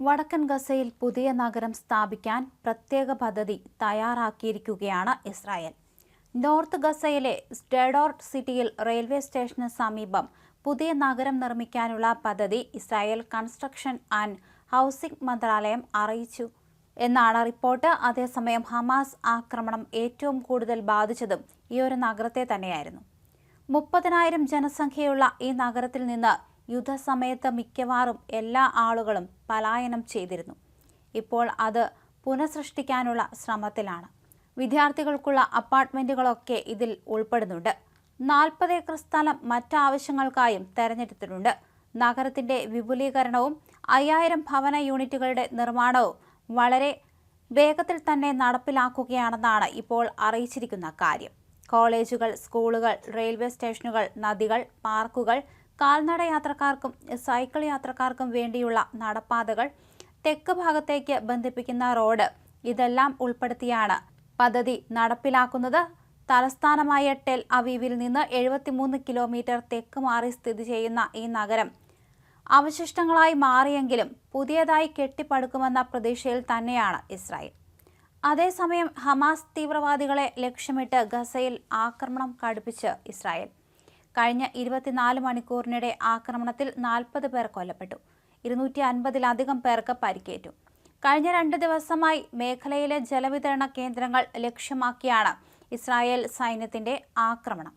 വടക്കൻ ഗസയിൽ പുതിയ നഗരം സ്ഥാപിക്കാൻ പ്രത്യേക പദ്ധതി തയ്യാറാക്കിയിരിക്കുകയാണ് ഇസ്രായേൽ. നോർത്ത് ഗസയിലെ സ്റ്റെഡോർട്ട് സിറ്റിയിൽ റെയിൽവേ സ്റ്റേഷന് സമീപം പുതിയ നഗരം നിർമ്മിക്കാനുള്ള പദ്ധതി ഇസ്രായേൽ കൺസ്ട്രക്ഷൻ ആൻഡ് ഹൗസിംഗ് മന്ത്രാലയം അറിയിച്ചു. എന്നാണ് റിപ്പോർട്ട്. അതേസമയം ഹമാസ് ആക്രമണം ഏറ്റവും കൂടുതൽ ബാധിച്ചതും ഈ ഒരു നഗരത്തെ തന്നെയായിരുന്നു. മുപ്പതിനായിരം ജനസംഖ്യയുള്ള ഈ നഗരത്തിൽ നിന്ന് യുദ്ധസമയത്ത് മിക്കവാറും എല്ലാ ആളുകളും പലായനം ചെയ്തിരുന്നു. ഇപ്പോൾ അത് പുനഃസൃഷ്ടിക്കാനുള്ള ശ്രമത്തിലാണ്. വിദ്യാർത്ഥികൾക്കുള്ള അപ്പാർട്ട്മെന്റുകളൊക്കെ ഇതിൽ ഉൾപ്പെടുന്നുണ്ട്. നാൽപ്പത് ഏക്കർ സ്ഥലം മറ്റാവശ്യങ്ങൾക്കായും തെരഞ്ഞെടുത്തിട്ടുണ്ട്. നഗരത്തിന്റെ വിപുലീകരണവും അയ്യായിരം ഭവന യൂണിറ്റുകളുടെ നിർമ്മാണവും വളരെ വേഗത്തിൽ തന്നെ നടപ്പിലാക്കുകയാണെന്നാണ് ഇപ്പോൾ അറിയിച്ചിരിക്കുന്ന കാര്യം. കോളേജുകൾ സ്കൂളുകൾ റെയിൽവേ സ്റ്റേഷനുകൾ നദികൾ പാർക്കുകൾ കാൽനട യാത്രക്കാർക്കും സൈക്കിൾ യാത്രക്കാർക്കും വേണ്ടിയുള്ള നടപ്പാതകൾ തെക്ക് ഭാഗത്തേക്ക് ബന്ധിപ്പിക്കുന്ന റോഡ് ഇതെല്ലാം ഉൾപ്പെടുത്തിയാണ്. പദ്ധതി നടപ്പിലാക്കുന്നത് തലസ്ഥാനമായ ടെൽ അവീവിൽ നിന്ന് എഴുപത്തിമൂന്ന് കിലോമീറ്റർ തെക്ക് മാറി സ്ഥിതി ചെയ്യുന്ന ഈ നഗരം. അവശിഷ്ടങ്ങളായി മാറിയെങ്കിലും പുതിയതായി കെട്ടിപ്പടുക്കുമെന്ന പ്രതീക്ഷയിൽ തന്നെയാണ് ഇസ്രായേൽ. അതേസമയം ഹമാസ് തീവ്രവാദികളെ ലക്ഷ്യമിട്ട് ഗസയിൽ ആക്രമണം കടുപ്പിച്ച് ഇസ്രായേൽ. കഴിഞ്ഞ ഇരുപത്തിനാല് മണിക്കൂറിനിടെ ആക്രമണത്തിൽ നാൽപ്പത് പേർ കൊല്ലപ്പെട്ടു. ഇരുന്നൂറ്റി അൻപതിലധികം പേർക്ക് പരിക്കേറ്റു. കഴിഞ്ഞ രണ്ട് ദിവസമായി മേഖലയിലെ ജലവിതരണ കേന്ദ്രങ്ങൾ ലക്ഷ്യമാക്കിയാണ് ഇസ്രായേൽ സൈന്യത്തിന്റെ ആക്രമണം.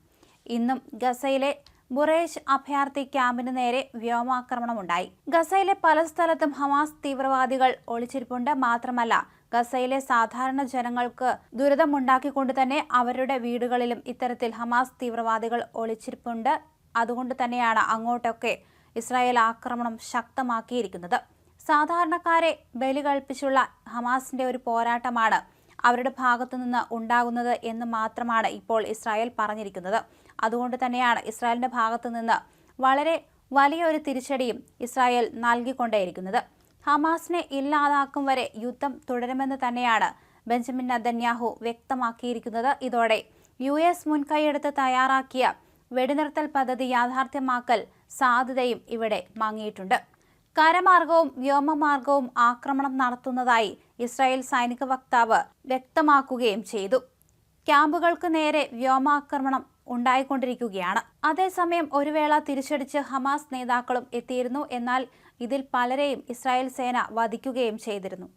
ഇന്നും ഗസയിലെ ബുറേജ് അഭയാർത്ഥി ക്യാമ്പിന് നേരെ വ്യോമാക്രമണമുണ്ടായി. ഗസയിലെ പല സ്ഥലത്തും ഹമാസ് തീവ്രവാദികൾ ഒളിച്ചിരിപ്പുണ്ട്. മാത്രമല്ല ഗസയിലെ സാധാരണ ജനങ്ങൾക്ക് ദുരിതമുണ്ടാക്കിക്കൊണ്ട് തന്നെ അവരുടെ വീടുകളിലും ഇത്തരത്തിൽ ഹമാസ് തീവ്രവാദികൾ ഒളിച്ചിരിപ്പുണ്ട്. അതുകൊണ്ട് തന്നെയാണ് അങ്ങോട്ടൊക്കെ ഇസ്രായേൽ ആക്രമണം ശക്തമാക്കിയിരിക്കുന്നത്. സാധാരണക്കാരെ ബലി കഴിപ്പിച്ചുള്ള ഹമാസിന്റെ ഒരു പോരാട്ടമാണ് അവരുടെ ഭാഗത്തു നിന്ന് ഉണ്ടാകുന്നത് എന്ന് മാത്രമാണ് ഇപ്പോൾ ഇസ്രായേൽ പറഞ്ഞിരിക്കുന്നത്. അതുകൊണ്ട് തന്നെയാണ് ഇസ്രായേലിന്റെ ഭാഗത്തു നിന്ന് വളരെ വലിയൊരു തിരിച്ചടിയും ഇസ്രായേൽ നൽകിക്കൊണ്ടേയിരിക്കുന്നത്. ഹമാസിനെ ഇല്ലാതാക്കും വരെ യുദ്ധം തുടരുമെന്ന് തന്നെയാണ് ബെഞ്ചമിൻ നദന്യാഹു വ്യക്തമാക്കിയിരിക്കുന്നത്. ഇതോടെ യു എസ് മുൻകൈയെടുത്ത് തയ്യാറാക്കിയ വെടിനിർത്തൽ പദ്ധതി യാഥാർത്ഥ്യമാക്കൽ സാധ്യതയും ഇവിടെ മങ്ങിയിട്ടുണ്ട്. കരമാർഗവും വ്യോമമാർഗവും ആക്രമണം നടത്തുന്നതായി ഇസ്രായേൽ സൈനിക വക്താവ് വ്യക്തമാക്കുകയും ചെയ്തു. ക്യാമ്പുകൾക്ക് നേരെ വ്യോമാക്രമണം ഉണ്ടായിക്കൊണ്ടിരിക്കുകയാണ്. അതേസമയം ഒരു വേള തിരിച്ചടിച്ച് ഹമാസ് നേതാക്കളും എത്തിയിരുന്നു. എന്നാൽ ഇതിൽ പലരെയും ഇസ്രായേൽ സേന വധിക്കുകയും ചെയ്തിരുന്നു.